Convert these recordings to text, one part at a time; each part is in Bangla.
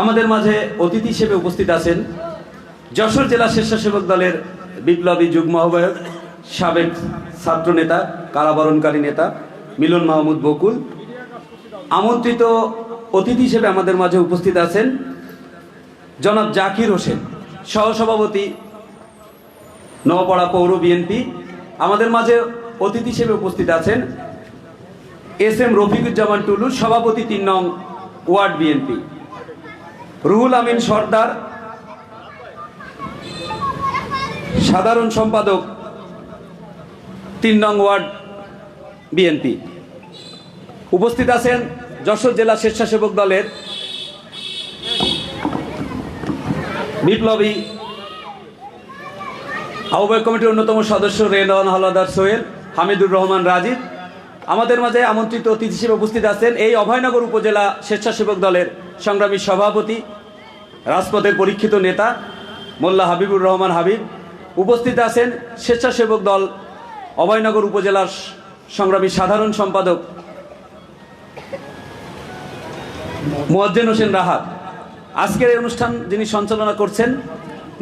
আমাদের মাঝে অতিথি হিসেবে উপস্থিত আছেন যশোর জেলা স্বেচ্ছাসেবক দলের বিপ্লবী যুগ্ম আহ্বায়ক, সাবেক ছাত্র নেতা কারাবরণকারী নেতা মিলন মাহমুদ বকুল। আমন্ত্রিত অতিথি হিসেবে আমাদের মাঝে উপস্থিত আছেন জনাব জাকির হোসেন, সহসভাপতি, নওপাড়া পৌর বিএনপি। আমাদের মাঝে অতিথি হিসেবে উপস্থিত আছেন এস এম রফিকুজ্জামান টুলু, সভাপতি তিন নং ওয়ার্ড বিএনপি। রুহুল আমিন সর্দার, সাধারণ সম্পাদক, তিন নং ওয়ার্ড, বিএনপি। উপস্থিত আছেন যশোর জেলা স্বেচ্ছাসেবক দলের বিপ্লবী আহ্বায়ক কমিটির অন্যতম সদস্য রেলওয়ান হাওলাদার সোহেল, হামিদুর রহমান রাজীব। আমাদের মাঝে আমন্ত্রিত অতিথি হিসেবে উপস্থিত আছেন এই অভয়নগর উপজেলা স্বেচ্ছাসেবক দলের সংগ্রামী সভাপতি, রাজপথের পরীক্ষিত নেতা, মোল্লা হাবিবুর রহমান হাবিব, উপস্থিত আছেন স্বেচ্ছাসেবক দল, অভয়নগর উপজেলার সংগ্রামী সাধারণ সম্পাদক মোয়াজ্জেন হোসেন রাহাত। আজকের এই অনুষ্ঠান যিনি সঞ্চালনা করছেন,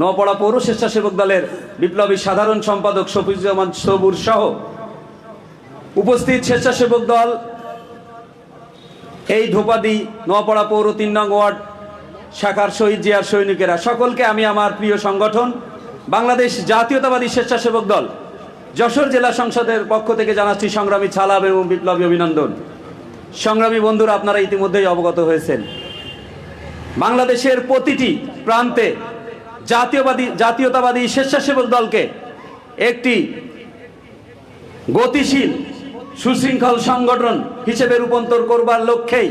নওপাড়া পৌর স্বেচ্ছাসেবক দলের বিপ্লবী সাধারণ সম্পাদক শফিজুজ্জামান সবুর সহ উপস্থিত স্বেচ্ছাসেবক দল এই ধোপাদি নোয়াপাড়া পৌর তিন নং ওয়ার্ড শাখার শহীদ জিয়ার সৈনিকেরা। সকলকে আমি আমার প্রিয় সংগঠন, বাংলাদেশ জাতীয়তাবাদী স্বেচ্ছাসেবক দল, যশোর জেলা সংসদের পক্ষ থেকে জানাচ্ছি সংগ্রামী ছালাব এবং বিপ্লবী অভিনন্দন। সংগ্রামী বন্ধুরা, আপনারা ইতিমধ্যেই অবগত হয়েছেন। বাংলাদেশের প্রতিটি প্রান্তে জাতীয়বাদী, জাতীয়তাবাদী স্বেচ্ছাসেবক দলকে একটি গতিশীল সুশৃঙ্খল সংগঠন হিসেবে রূপান্তর করবার লক্ষ্যেই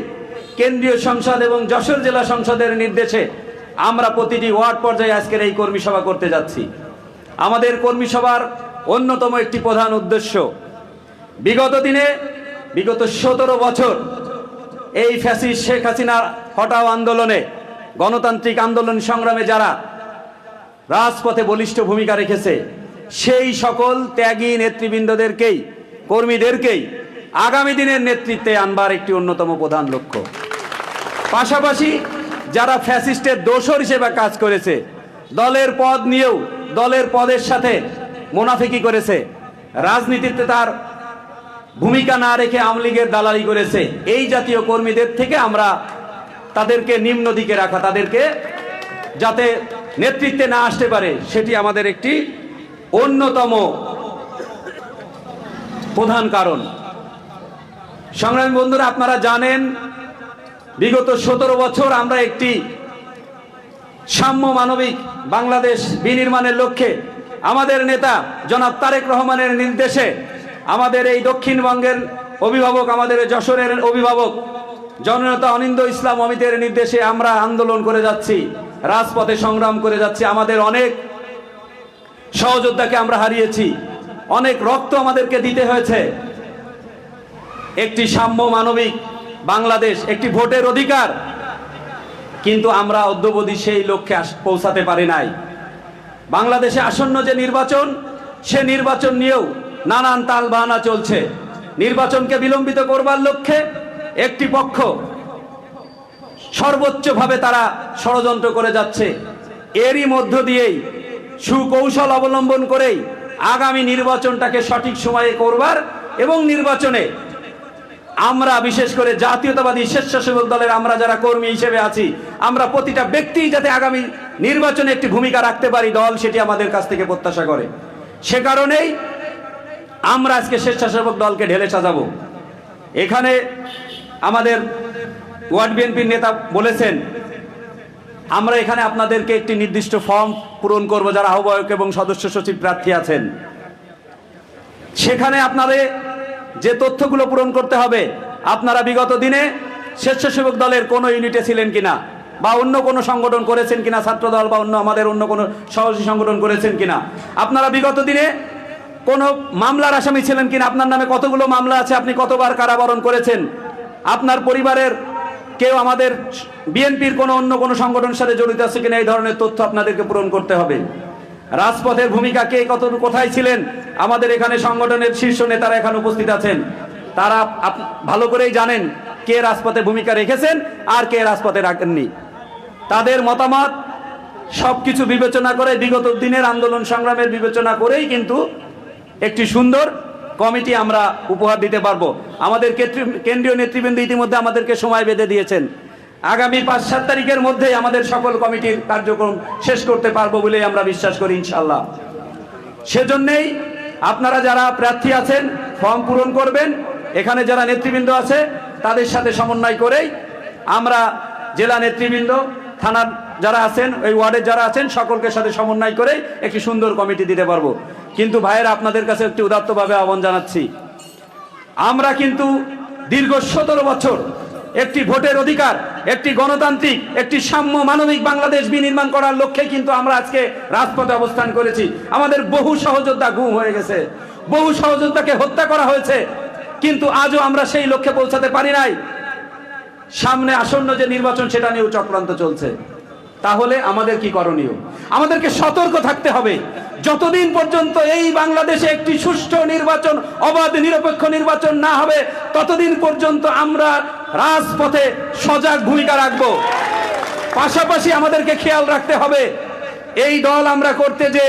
কেন্দ্রীয় সংসদ এবং যশোর জেলা সংসদের নির্দেশে আমরা প্রতিটি ওয়ার্ড পর্যায়ে আজকের এই কর্মী সভা করতে যাচ্ছি। আমাদের কর্মী সভার অন্যতম একটি প্রধান উদ্দেশ্য, বিগত দিনে, বিগত সতেরো বছর এই ফ্যাসি শেখ হাসিনার হটাও আন্দোলনে, গণতান্ত্রিক আন্দোলন সংগ্রামে যারা রাজপথে বলিষ্ঠ ভূমিকা রেখেছে, সেই সকল ত্যাগী নেতৃবৃন্দদেরকেই কর্মীদেরকেই আগামী দিনের নেতৃত্বে আনবার একটি অন্যতম প্রধান লক্ষ্য। পাশাপাশি যারা ফ্যাসিস্টের দোষর হিসেবে কাজ করেছে, দলের পদ নিয়েও, দলের পদের সাথে মোনাফিকি করেছে, রাজনীতিতে তার ভূমিকা না রেখে আওয়ামী লীগের দালালি করেছে, এই জাতীয় কর্মীদের থেকে আমরা তাদেরকে নিম্ন দিকে রাখা, তাদেরকে যাতে নেতৃত্বে না আসতে পারে, সেটি আমাদের একটি অন্যতম প্রধান কারণ। সংগ্রামী বন্ধুরা, আপনারা জানেন, বিগত সতেরো বছর আমরা একটি সাম্য মানবিক বাংলাদেশ বিনির্মাণের লক্ষ্যে আমাদের নেতা জনাব তারেক রহমানের নির্দেশে আমাদের এই দক্ষিণবঙ্গের অভিভাবক, আমাদের যশোরের অভিভাবক জননেতা অনিন্দ ইসলাম অমিতের নির্দেশে আমরা আন্দোলন করে যাচ্ছি, রাজপথে সংগ্রাম করে যাচ্ছি। আমাদের অনেক সহযোদ্ধাকে আমরা হারিয়েছি। অনেক রক্ত আমাদেরকে দিতে হয়েছে। একটি সাম্য মানবিক বাংলাদেশ, একটি ভোটের অধিকার। কিন্তু আমরা অদ্যবধি সেই লক্ষ্যে পৌঁছাতে পারি নাই। বাংলাদেশে আসন্ন যে নির্বাচন, সে নির্বাচন নিয়েও নানান তাল বাহানা চলছে। নির্বাচনকে বিলম্বিত করবার লক্ষ্যে একটি পক্ষ সর্বোচ্চভাবে তারা ষড়যন্ত্র করে যাচ্ছে। এরই মধ্য দিয়েই সুকৌশল অবলম্বন করেই আগামী নির্বাচনটাকে সঠিক সময়ে করবার এবং নির্বাচনে আমরা, বিশেষ করে জাতীয়তাবাদী স্বেচ্ছাসেবক দলের আমরা যারা কর্মী হিসেবে আছি, আমরা প্রতিটা ব্যক্তি যাতে আগামী নির্বাচনে একটি ভূমিকা রাখতে পারি, দল সেটি আমাদের কাছ থেকে প্রত্যাশা করে। সে কারণেই আমরা আজকে স্বেচ্ছাসেবক দলকে ঢেলে সাজাবো। এখানে আমাদের ওয়ার্ড বিএনপির নেতা বলেছেন আমরা এখানে আপনাদেরকে একটি নির্দিষ্ট ফর্ম পূরণ করব, যারা আহ্বায়ক এবং সদস্য সচিব প্রার্থী আছেন। সেখানে আপনাদের যে তথ্যগুলো পূরণ করতে হবে, আপনারা বিগত দিনে স্বেচ্ছাসেবক দলের কোনো ইউনিটে ছিলেন কিনা, বা অন্য কোনো সংগঠন করেছেন কিনা ছাত্র দল বা অন্য আমাদের অন্য কোনো সহযোগী সংগঠন করেছেন কিনা, আপনারা বিগত দিনে কোনো মামলার আসামি ছিলেন কিনা, আপনার নামে কতগুলো মামলা আছে, আপনি কতবার কারাবরণ করেছেন, আপনার পরিবারের কেউ আমাদের বিএনপির কোনো অন্য কোনো সংগঠনের সাথে জড়িত আছে কিনা এই ধরনের তথ্য আপনাদেরকে পূরণ করতে হবে। রাজপথের ভূমিকা কে কত কোথায় ছিলেন? আমাদের এখানে সংগঠনের শীর্ষ নেতারা এখানে উপস্থিত আছেন। তারা ভালো করেই জানেন কে রাজপথে ভূমিকা রেখেছেন আর কে রাজপথে রাখেননি। তাদের মতামত সব কিছু বিবেচনা করে, বিগত দিনের আন্দোলন সংগ্রামের বিবেচনা করেই কিন্তু একটি সুন্দর কমিটি আমরা উপহার দিতে পারব। আমাদের কেন্দ্রীয় নেতৃবৃন্দ ইতিমধ্যে আমাদেরকে সময় বেঁধে দিয়েছেন। আগামী পাঁচ, সাত তারিখের মধ্যেই আমাদের সকল কমিটির কার্যক্রম শেষ করতে পারব বলেই আমরা বিশ্বাস করি ইনশাল্লাহ সেজন্যেই আপনারা যারা প্রার্থী আছেন, ফর্ম পূরণ করবেন, এখানে যারা নেতৃবৃন্দ আছে, তাদের সাথে সমন্বয় করেই আমরা জেলা নেতৃবৃন্দ, থানার যারা আছেন, ওই ওয়ার্ডের যারা আছেন, সকলকে সাথে সমন্বয় করে একটি সুন্দর কমিটি দিতে পারব। কিন্তু ভাইয়েরা, আপনাদের কাছে একটি উদাত্তভাবে আহ্বান জানাচ্ছি। আমরা কিন্তু দীর্ঘ সতেরো বছর একটি ভোটের অধিকার, একটি গণতান্ত্রিক, একটি সাম্য মানবিক বাংলাদেশ বিনির্মাণ করার লক্ষ্যে কিন্তু আমরা আজকে রাজপথে অবস্থান করেছি। আমাদের বহু সহযোদ্ধা গুম হয়ে গেছে, বহু সহযোদ্ধাকে হত্যা করা হয়েছে, কিন্তু আজও আমরা সেই লক্ষ্যে পৌঁছাতে পারি নাই। সামনে আসন্ন যে নির্বাচন, সেটা নিয়েও চক্রান্ত চলছে। তাহলে আমাদের কি করণীয়? আমাদেরকে সতর্ক থাকতে হবে। যতদিন পর্যন্ত এই বাংলাদেশে একটি সুষ্ঠু নির্বাচন, অবাধ নিরপেক্ষ নির্বাচন না হবে, ততদিন পর্যন্ত আমরা রাজপথে সজাগ ভূমিকা রাখব। পাশাপাশি আমাদেরকে খেয়াল রাখতে হবে, এই দল আমরা করতে যে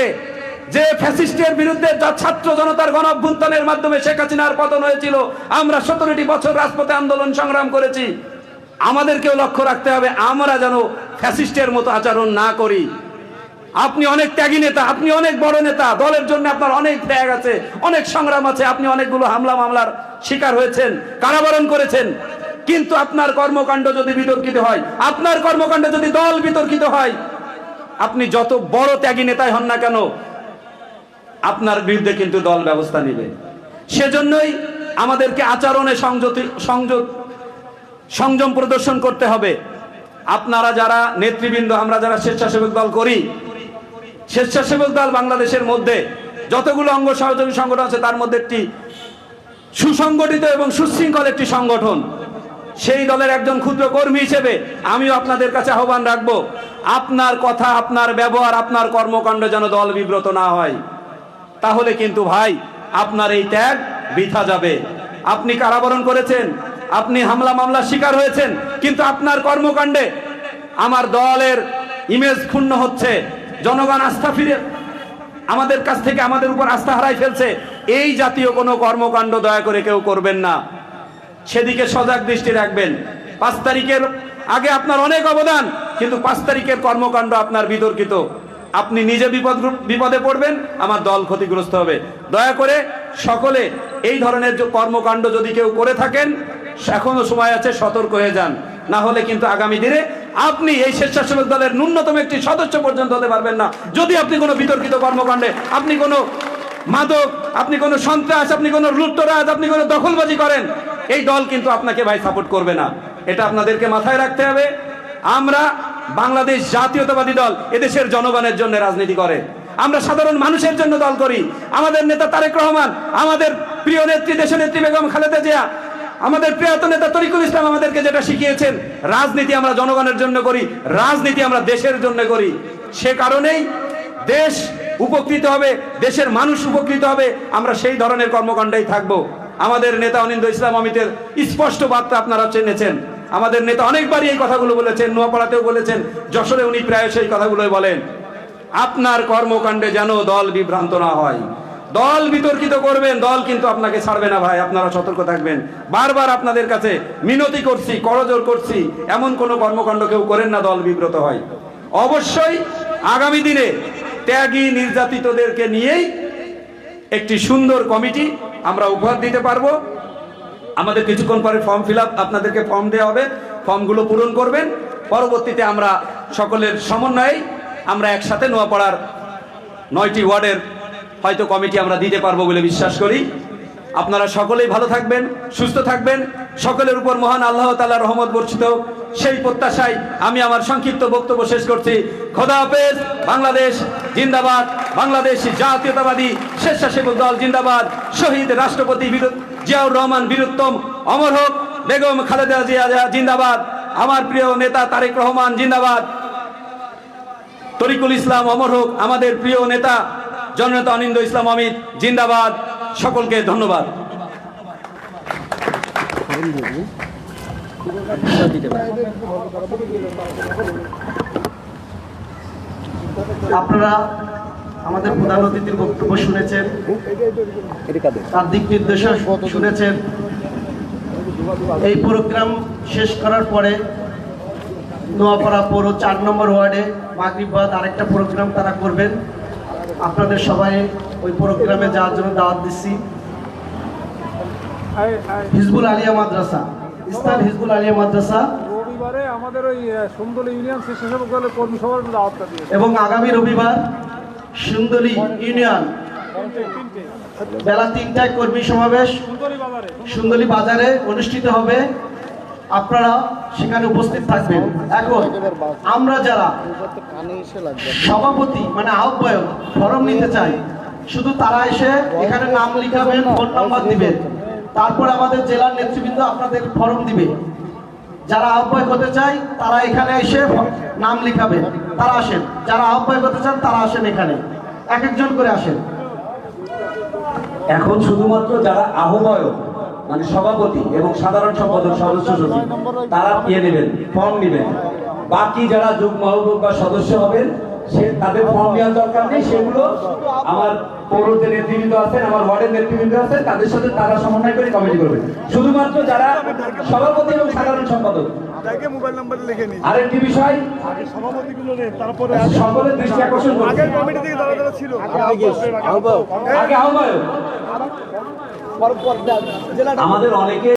যে ফ্যাসিস্টের বিরুদ্ধে যা ছাত্র জনতার গণ অভ্যুত্থানের মাধ্যমে শেখ হাসিনার পতন হয়েছিল, আমরা সতেরোটি বছর রাজপথে আন্দোলন সংগ্রাম করেছি। আমাদেরকেও লক্ষ্য রাখতে হবে, আমরা যেন ফ্যাসিস্টের মতো আচরণ না করি। আপনি অনেক ত্যাগী নেতা, আপনি অনেক বড় নেতা, দলের জন্য আপনার অনেক ত্যাগ আছে, অনেক সংগ্রাম আছে, আপনি অনেকগুলো হামলা মামলার শিকার হয়েছেন, কারাবরণ করেছেন। কিন্তু আপনার কর্মকাণ্ড যদি বিতর্কিত হয়, আপনার কর্মকাণ্ড যদি দল বিতর্কিত হয়, আপনি যত বড় ত্যাগী নেতাই হন না কেন, আপনার বিরুদ্ধে কিন্তু দল ব্যবস্থা নেবে। সেজন্যই আমাদেরকে আচরণে সংযতি, সংযত, সংযম প্রদর্শন করতে হবে। আপনারা যারা নেতৃবৃন্দ, আমরা যারা স্বেচ্ছাসেবক দল করি স্বেচ্ছাসেবক দল বাংলাদেশের মধ্যে যতগুলো অঙ্গ সহযোগী সংগঠন আছে, তার মধ্যে একটি সুসংগঠিত এবং সুশৃঙ্খল একটি সংগঠন। সেই দলের একজন ক্ষুদ্র কর্মী হিসেবে আমিও আপনাদের কাছে আহ্বান রাখব, আপনার কথা, আপনার ব্যবহার, আপনার কর্মকাণ্ড যেন দল বিব্রত না হয়। তাহলে কিন্তু ভাই, আপনার এই ত্যাগ বৃথা যাবে। আপনি কারাবরণ করেছেন, আপনি হামলা মামলার শিকার হয়েছেন, কিন্তু আপনার কর্মকাণ্ডে আমার দলের ইমেজ ক্ষুণ্ণ হচ্ছে। জনগণ আস্থা ফিরে আমাদের কাছ থেকে আমাদের উপর আস্থা হারাই ফেলছে। এই জাতীয় কোনো কর্মকাণ্ড দয়া করে কেউ করবেন না। সেদিকে সজাগ দৃষ্টি রাখবেন। পাঁচ তারিখের আগে আপনার অনেক অবদান, কিন্তু পাঁচ তারিখের কর্মকাণ্ড আপনার বিতর্কিত। আপনি নিজে বিপদ বিপদে পড়বেন, আমার দল ক্ষতিগ্রস্ত হবে। দয়া করে সকলে এই ধরনের কর্মকাণ্ড যদি কেউ করে থাকেন, এখনও সময় আছে সতর্ক হয়ে যান। না হলে কিন্তু আগামী দিনে আপনি এই স্বেচ্ছাসেবক দলের ন্যূনতম একটি সদস্য পর্যন্ত হতে পারবেন না। যদি আপনি কোনো বিতর্কিত কর্মকাণ্ডে, আপনি কোনো মাদক, আপনি কোনো সন্ত্রাস, আপনি কোনো লুট্টরাজ আপনি কোনো দখলবাজি করেন, এই দল কিন্তু আপনাকে ভাই সাপোর্ট করবে না। এটা আপনাদেরকে মাথায় রাখতে হবে। আমরা বাংলাদেশ জাতীয়তাবাদী দল এদেশের জনগণের জন্য রাজনীতি করে। আমরা সাধারণ মানুষের জন্য দল করি। আমাদের নেতা তারেক রহমান, আমাদের প্রিয় নেত্রী দেশ নেত্রী বেগম খালেদা জিয়া আমাদের প্রিয়ত নেতা তরিকুল ইসলাম আমাদেরকে যেটা শিখিয়েছেন, রাজনীতি আমরা জনগণের জন্য করি, রাজনীতি আমরা দেশের জন্য করি। সে কারণেই দেশ উপকৃত হবে, দেশের মানুষ উপকৃত হবে, আমরা সেই ধরনের কর্মকাণ্ডেই থাকব। আমাদের নেতা অনিন্দ ইসলাম অমিতের স্পষ্ট বার্তা আপনারা চেনেছেন। আমাদের নেতা অনেকবারই এই কথাগুলো বলেছেন, নোয়াপাড়াতেও বলেছেন, যশোরে উনি প্রায় সেই কথাগুলোই বলেন। আপনার কর্মকাণ্ডে যেন দল বিভ্রান্ত না হয়। দল বিতর্কিত করবেন, দল কিন্তু আপনাকে ছাড়বে না ভাই, আপনারা সতর্ক থাকবেন। বারবার আপনাদের কাছে মিনতি করছি, করজোর করছি, এমন কোনো কর্মকাণ্ড কেউ করেন না দল বিব্রত হয়। অবশ্যই আগামী দিনে ত্যাগী নির্যাতিতদেরকে নিয়েই একটি সুন্দর কমিটি আমরা উপহার দিতে পারব। আমাদের কিছুক্ষণ পরে ফর্ম ফিল আপনাদেরকে ফর্ম দেওয়া হবে, ফর্মগুলো পূরণ করবেন। পরবর্তীতে আমরা সকলের সমন্বয়ে আমরা একসাথে নোয়াপাড়ার নয়টি ওয়ার্ডের হয়তো কমিটি আমরা দিতে পারব বলে বিশ্বাস করি। আপনারা সকলেই ভালো থাকবেন, সুস্থ থাকবেন। সকলের উপর মহান আল্লাহ তাআলা রহমত বর্ষিত সেই প্রত্যাশায় আমি আমার সংক্ষিপ্ত বক্তব্য শেষ করছি। খোদা হাফেজ, বাংলাদেশ জিন্দাবাদ, বাংলাদেশ জাতীয়তাবাদী স্বেচ্ছাসেবক দল জিন্দাবাদ। শহীদ রাষ্ট্রপতি জিয়াউর রহমান বীরুত্তম অমর হোক। বেগম খালেদা জিয়া জিন্দাবাদ। আমার প্রিয় নেতা তারেক রহমান জিন্দাবাদ। তরিকুল ইসলাম অমর হোক। আমাদের প্রিয় নেতা জননেতা অনিন্দ ইসলাম অমিত, জিন্দাবাদ। সকলকে ধন্যবাদ। আপনারা আমাদের প্রধান অতিথির বক্তব্য শুনেছেন। তার দিক নির্দেশনা শুনেছেন। এই প্রোগ্রাম শেষ করার পরে নোয়াপাড়া পৌর চার নম্বর ওয়ার্ডে মাগরিবাদ আরেকটা প্রোগ্রাম তারা করবেন। আপনাদের সবাই ওই প্রোগ্রামে যাওয়ার জন্য দাওয়াত দিচ্ছি। হিজবুল আলিয়া মাদ্রাসা ইস্তান হিজবুল আলিয়া মাদ্রাসা। রবিবারে আমাদের ওই সুন্দর ইউনিয়ন এবং আগামী রবিবার সুন্দরী ইউনিয়ন বেলা তিনটায় কর্মী সমাবেশ। সুন্দরী বাজারে অনুষ্ঠিত হবে। আপনারা সেখানে উপস্থিত থাকবেন। এখন আমরা যারা সভাপতি মানে আহ্বায়ক, ফরম নিতে চাই, শুধু তারা এসে এখানে নাম লিখাবেন, ফোন নাম্বার দিবেন। তারপর আমাদের জেলার নেতৃবৃন্দ আপনাদের ফরম দিবে। যারা আহ্বায়ক হতে চায়, তারা এখানে এসে নাম লিখাবেন। তারা আসেন। যারা আহ্বায়ক হতে চান, তারা আসেন এখানে। এক একজন করে আসেন। এখন শুধুমাত্র যারা আহ্বায়ক মানে সভাপতি এবং সাধারণ সম্পাদক সদস্য সচিব তারা ইয়ে নেবেন ফর্ম নেবেন। বাকি যারা যুগ্ম আহ্বায়ক বা সদস্য হবেন সে তাদের ফর্ম নেওয়ার দরকার নেই সেগুলো আমার পৌর যে নেতৃবৃন্দ আছেন আমার ওয়ার্ডের নেতৃবৃন্দ আছেন তাদের সাথে তারা সমন্বয় করে কমিটি করবে। শুধুমাত্র যারা সভাপতি এবং সাধারণ সম্পাদক। মোবাইল নাম্বার লিখে নিই আরেকটি বিষয় সভাপতিগুলো তারপরে সকলের দৃষ্টি আকর্ষণ। আগের কমিটি থেকে ছিল। আগে আহ্বায়ক আমাদের অনেকে